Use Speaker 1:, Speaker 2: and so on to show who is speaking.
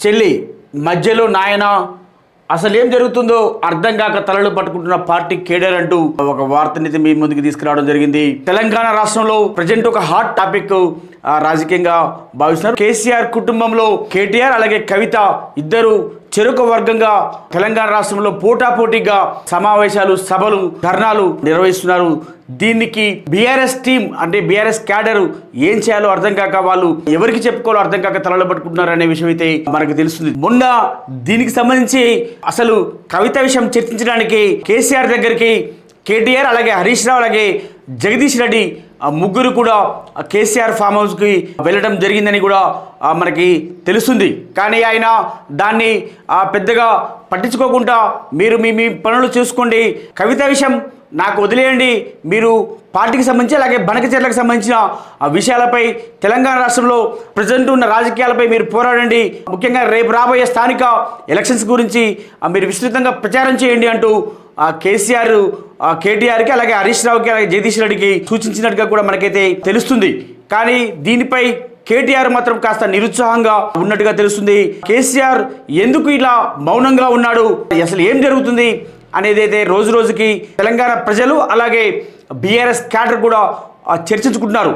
Speaker 1: చెల్లి మధ్యలో నాయన అసలు ఏం జరుగుతుందో అర్థం కాక తలలు పట్టుకుంటున్న పార్టీ కేడర్ అంటూ ఒక వార్తనైతే మీ ముందుకు తీసుకురావడం జరిగింది. తెలంగాణ రాష్ట్రంలో ప్రజెంట్ ఒక హాట్ టాపిక్ రాజకీయంగా భావిస్తున్నారు. కేసీఆర్ కుటుంబంలో కేటీఆర్ అలాగే కవిత ఇద్దరు చెరుకు వర్గంగా తెలంగాణ రాష్ట్రంలో పోటాపోటీగా సమావేశాలు సభలు ధర్నాలు నిర్వహిస్తున్నారు. దీనికి బీఆర్ఎస్ టీం అంటే బీఆర్ఎస్ క్యాడర్ ఏం చేయాలో అర్థం కాక వాళ్ళు ఎవరికి చెప్పుకోవాలో అర్థం కాక తలలు పట్టుకుంటున్నారు అనే విషయం అయితే మనకు తెలుస్తుంది. మొన్న దీనికి సంబంధించి అసలు కవిత విషయం చర్చించడానికి కేసీఆర్ దగ్గరికి కేటీఆర్ అలాగే హరీష్ రావు అలాగే జగదీష్ రెడ్డి ముగ్గురు కూడా కేసీఆర్ ఫామ్ హౌస్కి వెళ్ళడం జరిగిందని కూడా మనకి తెలుస్తుంది. కానీ ఆయన దాన్ని పెద్దగా పట్టించుకోకుండా మీరు మీ మీ పనులు చూసుకోండి. కవిత విషయం నాకు వదిలేయండి. మీరు పార్టీకి సంబంధించి అలాగే బనకచర్లకు సంబంధించిన ఆ విషయాలపై తెలంగాణ రాష్ట్రంలో ప్రజెంట్ ఉన్న రాజకీయాలపై మీరు పోరాడండి. ముఖ్యంగా రేపు రాబోయే స్థానిక ఎలక్షన్స్ గురించి మీరు విస్తృతంగా ప్రచారం చేయండి అంటూ ఆ కేసీఆర్ కేటీఆర్కి అలాగే హరీష్ రావుకి అలాగే జగదీష్ రెడ్డికి సూచించినట్టుగా కూడా మనకైతే తెలుస్తుంది. కానీ దీనిపై కేటీఆర్ మాత్రం కాస్త నిరుత్సాహంగా ఉన్నట్టుగా తెలుస్తుంది. కేసీఆర్ ఎందుకు ఇలా మౌనంగా ఉన్నాడు? అసలు ఏం జరుగుతుంది? అనేది అయితే రోజు రోజుకి తెలంగాణ ప్రజలు అలాగే బీఆర్ఎస్ క్యాడర్ కూడా చర్చించుకుంటున్నారు.